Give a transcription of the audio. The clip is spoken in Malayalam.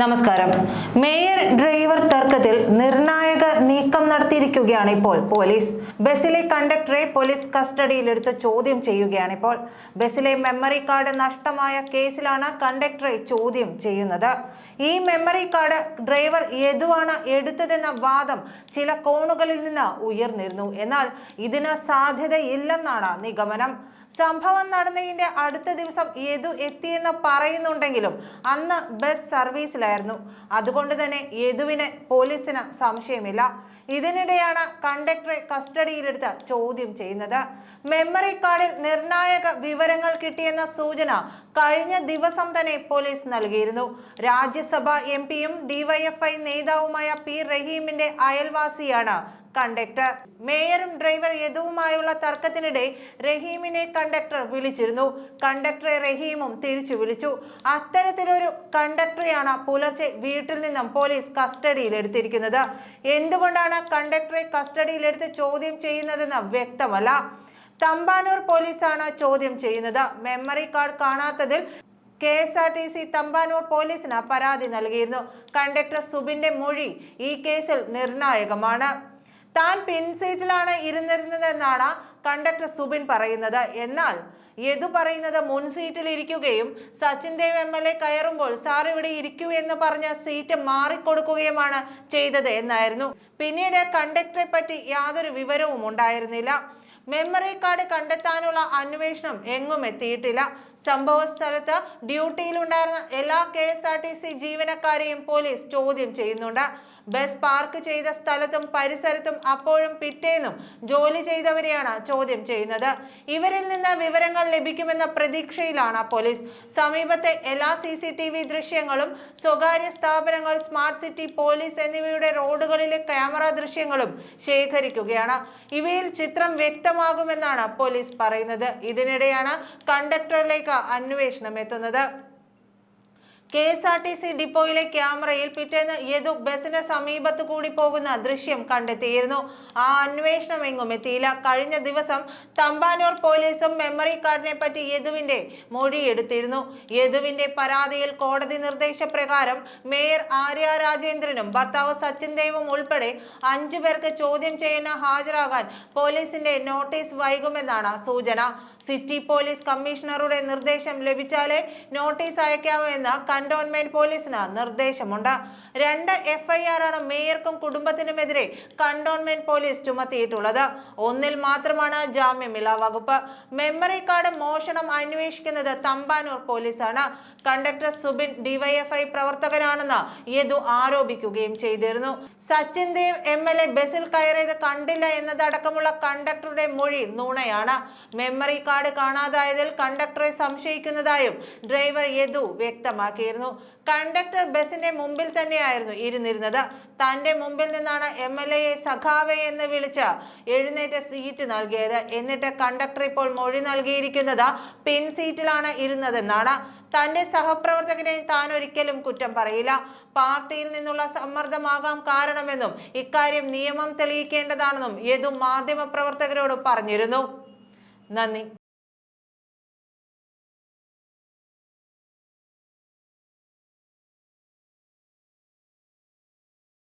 നമസ്കാരം. മേയർ ഡ്രൈവർ തർക്കത്തിൽ നിർണായക നീക്കം നടത്തിയിരിക്കുകയാണ് ഇപ്പോൾ പോലീസ്. ബസ്സിലെ കണ്ടക്ടറെ പോലീസ് കസ്റ്റഡിയിലെടുത്ത് ചോദ്യം ചെയ്യുകയാണ് ഇപ്പോൾ. ബസ്സിലെ മെമ്മറി കാർഡ് നഷ്ടമായ കേസിലാണ് കണ്ടക്ടറെ ചോദ്യം ചെയ്യുന്നത്. ഈ മെമ്മറി കാർഡ് ഡ്രൈവർ യദുവാണ് എടുത്തതെന്ന വാദം ചില കോണുകളിൽ നിന്ന് ഉയർന്നിരുന്നു. എന്നാൽ ഇതിന് സാധ്യതയില്ലെന്നാണ് നിഗമനം. സംഭവം നടന്നതിന്റെ അടുത്ത ദിവസം യദു എത്തിയെന്ന് പറയുന്നുണ്ടെങ്കിലും അന്ന് ബസ് സർവീസിലായിരുന്നു അതുകൊണ്ട് തന്നെ യദുവിന് പോലീസിന് സംശയമില്ല. ഇതിനിടെയാണ് കണ്ടക്ടറെ കസ്റ്റഡിയിലെടുത്ത് ചോദ്യം ചെയ്യുന്നത്. മെമ്മറി കാർഡിൽ നിർണായക വിവരങ്ങൾ കിട്ടിയെന്ന സൂചന കഴിഞ്ഞ ദിവസം തന്നെ പോലീസ് നൽകിയിരുന്നു. രാജ്യസഭ എം പിയും ഡിവൈഎഫ്ഐ നേതാവുമായ പി റഹീമിന്റെ അയൽവാസിയാണ് കണ്ടക്ടർ. മേയറും ഡ്രൈവർ യദുവുമായുള്ള തർക്കത്തിനിടെ റഹീമിനെ കണ്ടക്ടർ വിളിച്ചിരുന്നു. കണ്ടക്ടറെ റഹീമും തിരിച്ചു വിളിച്ചു. അത്തരത്തിലൊരു കണ്ടക്ടറെയാണ് പുലർച്ചെ വീട്ടിൽ നിന്നും പോലീസ് കസ്റ്റഡിയിൽ എടുത്തിരിക്കുന്നത് എന്തുകൊണ്ടാണ് കണ്ടക്ടറെ കസ്റ്റഡിയിലെടുത്ത് ചോദ്യം ചെയ്യുന്നതെന്ന് വ്യക്തമല്ല. തമ്പാനൂർ പോലീസാണ് ചോദ്യം ചെയ്യുന്നത്. Memory card കാണാത്തതിൽ K S R T C Thampanoor പോലീസിന് പരാതി നൽകിയിരുന്നു. കണ്ടക്ടർ സുബിന്റെ മൊഴി ഈ കേസിൽ നിർണായകമാണ്. താൻ പിൻസീറ്റിലാണ് ഇരുന്നിരുന്നതെന്നാണ് കണ്ടക്ടർ സുബിൻ പറയുന്നത്. എന്നാൽ യദു പറയുന്നത് മുൻ സീറ്റിൽ ഇരിക്കുകയും Sachin Dev M L A കയറുമ്പോൾ സാർ ഇവിടെ ഇരിക്കൂ എന്ന് പറഞ്ഞ സീറ്റ് മാറിക്കൊടുക്കുകയുമാണ് ചെയ്തത് എന്നായിരുന്നു. പിന്നീട് കണ്ടക്ടറെ പറ്റി യാതൊരു വിവരവും ഉണ്ടായിരുന്നില്ല. മെമ്മറി കാർഡ് കണ്ടെത്താനുള്ള അന്വേഷണം എങ്ങും എത്തിയിട്ടില്ല. സംഭവ സ്ഥലത്ത് ഡ്യൂട്ടിയിലുണ്ടായിരുന്ന എല്ലാ K S R T C ജീവനക്കാരെയും പോലീസ് ചോദ്യം ചെയ്യുന്നുണ്ട്. ബസ് പാർക്ക് ചെയ്ത സ്ഥലത്തും പരിസരത്തും അപ്പോഴും പിറ്റേന്നും ജോലി ചെയ്തവരെയാണ് ചോദ്യം ചെയ്യുന്നത്. ഇവരിൽ നിന്ന് വിവരങ്ങൾ ലഭിക്കുമെന്ന പ്രതീക്ഷയിലാണ് പോലീസ്. സമീപത്തെ എല്ലാ സി സി ടി വി ദൃശ്യങ്ങളും സ്വകാര്യ സ്ഥാപനങ്ങൾ സ്മാർട്ട് സിറ്റി പോലീസ് എന്നിവയുടെ റോഡുകളിലെ ക്യാമറ ദൃശ്യങ്ങളും ശേഖരിക്കുകയാണ്. ഇവയിൽ ചിത്രം വ്യക്തമാകുമെന്നാണ് പോലീസ് പറയുന്നത്. ഇതിനിടെയാണ് കണ്ടക്ടറിലേക്ക് അന്വേഷണം എത്തുന്നത്. K S R T C ഡിപ്പോയിലെ ക്യാമറയിൽ പിറ്റേന്ന് യദു ബസിന് സമീപത്ത് കൂടി പോകുന്ന ദൃശ്യം കണ്ടെത്തിയിരുന്നു. ആ അന്വേഷണം എങ്ങും എത്തിയില്ല. കഴിഞ്ഞ ദിവസം തമ്പാനൂർ പോലീസും മെമ്മറി കാർഡിനെ പറ്റി യദുവിന്റെ മൊഴിയെടുത്തിരുന്നു യദുവിന്റെ പരാതിയിൽ കോടതി നിർദ്ദേശപ്രകാരം മേയർ ആര്യ രാജേന്ദ്രനും ഭർത്താവ് സച്ചിൻ ദേവും ഉൾപ്പെടെ അഞ്ചു പേർക്ക് ചോദ്യം ചെയ്യുന്ന ഹാജരാകാൻ പോലീസിന്റെ നോട്ടീസ് വൈകുമെന്നാണ് സൂചന. സിറ്റി പോലീസ് കമ്മീഷണറുടെ നിർദ്ദേശം ലഭിച്ചാലേ നോട്ടീസ് അയക്കാവൂ എന്ന് കന്റോൺമെന്റ് പോലീസിന് നിർദ്ദേശമുണ്ട്. രണ്ട് എഫ്ഐആറാണ് മേയർക്കും കുടുംബത്തിനുമെതിരെ കണ്ടോൺമെന്റ് പോലീസ് ചുമത്തിയിട്ടുള്ളത്. ഒന്നിൽ മാത്രമാണ് ജാമ്യമില്ലാ വകുപ്പ്. മെമ്മറി കാർഡ് മോഷണം അന്വേഷിക്കുന്നത് തമ്പാനൂർ പോലീസാണ്. കണ്ടക്ടർ സുബിൻ ഡിവൈഎഫ്ഐ പ്രവർത്തകനാണെന്ന് യദു ആരോപിക്കുകയും ചെയ്തിരുന്നു. Sachin Dev M L A ബസ്സിൽ കയറിയത് കണ്ടില്ല എന്നതടക്കമുള്ള കണ്ടക്ടറുടെ മൊഴി നുണയാണ്. മെമ്മറി കാർഡ് കാണാതായതിൽ കണ്ടക്ടറെ സംശയിക്കുന്നതായും ഡ്രൈവർ യദു വ്യക്തമാക്കിയിരുന്നു. കണ്ടക്ടർ ബസിന്റെ മുമ്പിൽ തന്നെയായിരുന്നു ഇരുന്നിരുന്നത്. തന്റെ മുമ്പിൽ നിന്നാണ് എം എൽ എയെ സഖാവെ എന്ന് വിളിച്ച് എഴുന്നേറ്റ് സീറ്റ് നൽകിയത്. എന്നിട്ട് കണ്ടക്ടർ ഇപ്പോൾ മൊഴി നൽകിയിരിക്കുന്നത് പിൻ സീറ്റിലാണ് ഇരുന്നതെന്നാണ്. തന്റെ സഹപ്രവർത്തകനെ താൻ ഒരിക്കലും കുറ്റം പറയില്ല. പാർട്ടിയിൽ നിന്നുള്ള സമ്മർദ്ദമാകാം കാരണമെന്നും ഇക്കാര്യം നിയമം തെളിയിക്കേണ്ടതാണെന്നും യദു മാധ്യമപ്രവർത്തകരോട് പറഞ്ഞിരുന്നു. നന്ദി.